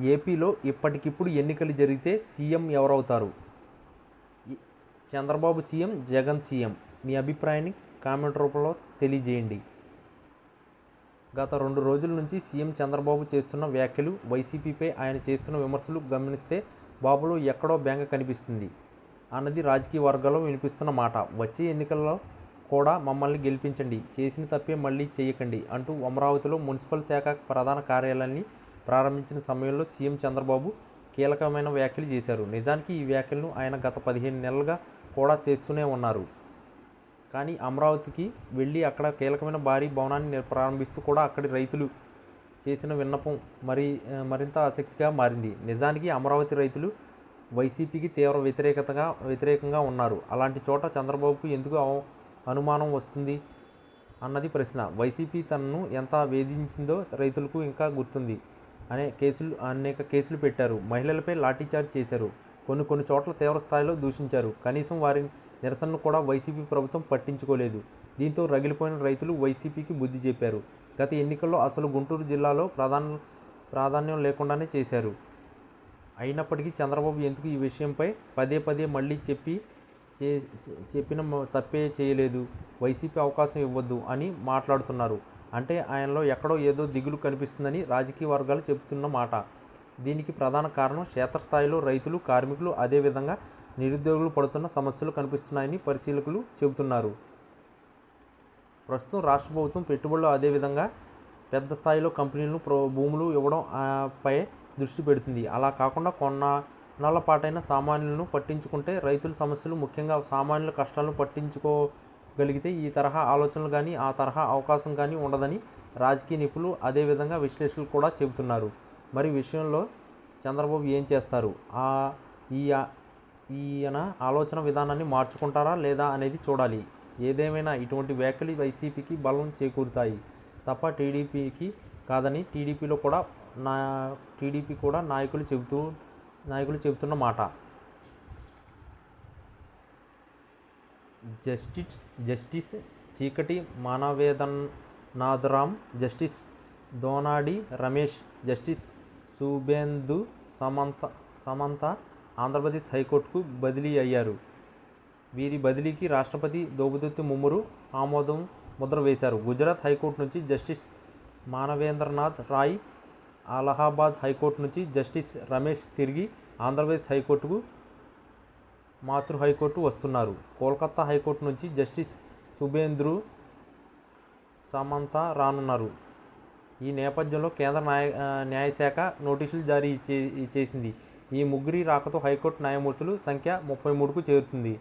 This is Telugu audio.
ఏపీలో ఇప్పటికిప్పుడు ఎన్నికలు జరిగితే CM ఎవరవుతారు? Chandrababu CM Jagan CM. మీ అభిప్రాయాన్ని కామెంట్ రూపంలో తెలియజేయండి. గత రెండు రోజుల నుంచి సీఎం చంద్రబాబు చేస్తున్న వ్యాఖ్యలు వైసీపీపై ఆయన చేస్తున్న విమర్శలు గమనిస్తే బాబులో ఎక్కడో బెంగ కనిపిస్తుంది. అన్నది రాజకీయ వర్గాల్లో వినిపిస్తున్న మాట. వచ్చే ఎన్నికల్లో కూడా మమ్మల్ని గెలిపించండి. చేసిన తప్పే మళ్ళీ చేయకండి అంటూ అమరావతిలో మున్సిపల్ శాఖ ప్రధాన కార్యాలయాన్ని ప్రారంభించిన సమయంలో సీఎం చంద్రబాబు కీలకమైన వ్యాఖ్యలు చేశారు. నిజానికి ఈ వ్యాఖ్యలను ఆయన గత పదిహేను నెలలుగా కూడా చేస్తూనే ఉన్నారు. కానీ అమరావతికి వెళ్ళి అక్కడ కీలకమైన భారీ భవనాన్ని ప్రారంభిస్తూ కూడా అక్కడి రైతులు చేసిన విన్నపం మరి మరింత ఆసక్తిగా మారింది. నిజానికి అమరావతి రైతులు వైసీపీకి తీవ్ర వ్యతిరేకతగా వ్యతిరేకంగా ఉన్నారు. అలాంటి చోట చంద్రబాబుకు ఎందుకు అనుమానం వస్తుంది అన్నది ప్రశ్న. వైసీపీ తనను ఎంత వేధించిందో రైతులకు ఇంకా గుర్తుంది. అనే కేసులు అనేక కేసులు పెట్టారు. మహిళలపై లాఠీచార్జ్ చేశారు. కొన్ని కొన్ని చోట్ల తీవ్ర స్థాయిలో దూషించారు. కనీసం వారి నిరసనను కూడా వైసీపీ ప్రభుత్వం పట్టించుకోలేదు. దీంతో రగిలిపోయిన రైతులు వైసీపీకి బుద్ధి చెప్పారు. గత ఎన్నికల్లో అసలు గుంటూరు జిల్లాలో ప్రాధాన్య ప్రాధాన్యం లేకుండానే చేశారు. అయినప్పటికీ చంద్రబాబు ఎందుకు ఈ విషయంపై పదే పదే మళ్ళీ చెప్పి చే చెప్పిన తప్పే చేయలేదు. వైసీపీ అవకాశం ఇవ్వద్దు అని మాట్లాడుతున్నారు. అంటే ఆయనలో ఎక్కడో ఏదో దిగులు కనిపిస్తుందని రాజకీయ వర్గాలు చెబుతున్న మాట. దీనికి ప్రధాన కారణం క్షేత్రస్థాయిలో రైతులు కార్మికులు అదేవిధంగా నిరుద్యోగులు పడుతున్న సమస్యలు కనిపిస్తున్నాయని పరిశీలకులు చెబుతున్నారు. ప్రస్తుతం రాష్ట్ర ప్రభుత్వం పెట్టుబడులు అదేవిధంగా పెద్ద స్థాయిలో కంపెనీలను ప్రో భూములు ఇవ్వడం పై దృష్టి పెడుతుంది. అలా కాకుండా కొన్నాళ్ళ పాటైన సామాన్యులను పట్టించుకుంటే రైతుల సమస్యలు ముఖ్యంగా సామాన్యుల కష్టాలను పట్టించుకో గలిగితే ఈ తరహా ఆలోచనలు కానీ ఆ తరహా అవకాశం కానీ ఉండదని రాజకీయ నిపుణులు అదేవిధంగా విశ్లేషకులు కూడా చెబుతున్నారు. మరి విషయంలో చంద్రబాబు ఏం చేస్తారు? ఆ ఈ ఈయన ఆలోచన విధానాన్ని మార్చుకుంటారా లేదా అనేది చూడాలి. ఏదేమైనా ఇటువంటి వ్యాఖ్యలు వైసీపీకి బలం చేకూరుతాయి. తప్ప టీడీపీకి కాదని టీడీపీలో కూడా నా టీడీపీ కూడా నాయకులు చెబుతూ నాయకులు చెబుతున్న మాట. జస్టిస్ జస్టిస్ చీకటి మానవేదనాథరామ్ జస్టిస్ దోనాడి రమేష్ జస్టిస్ సుబేందు సమంత సమంత ఆంధ్రప్రదేశ్ హైకోర్టుకు బదిలీ అయ్యారు. వీరి బదిలీకి రాష్ట్రపతి దోబుదత్తి ముమ్మురు ఆమోదం ముద్ర వేశారు. గుజరాత్ హైకోర్టు నుంచి justice Manavendranath Roy Allahabad high court నుంచి జస్టిస్ రమేష్ తిరిగి ఆంధ్రప్రదేశ్ హైకోర్టుకు మాతృ హైకోర్టు వస్తున్నారు. కోల్కతా హైకోర్టు నుంచి జస్టిస్ సుభేంద్రు సమంత రానున్నారు. ఈ నేపథ్యంలో కేంద్ర న్యాయ న్యాయశాఖ నోటీసులు జారీ చే చేసింది. ఈ ముగ్గురి రాకతో హైకోర్టు న్యాయమూర్తులు సంఖ్య ముప్పై మూడుకు చేరుతుంది.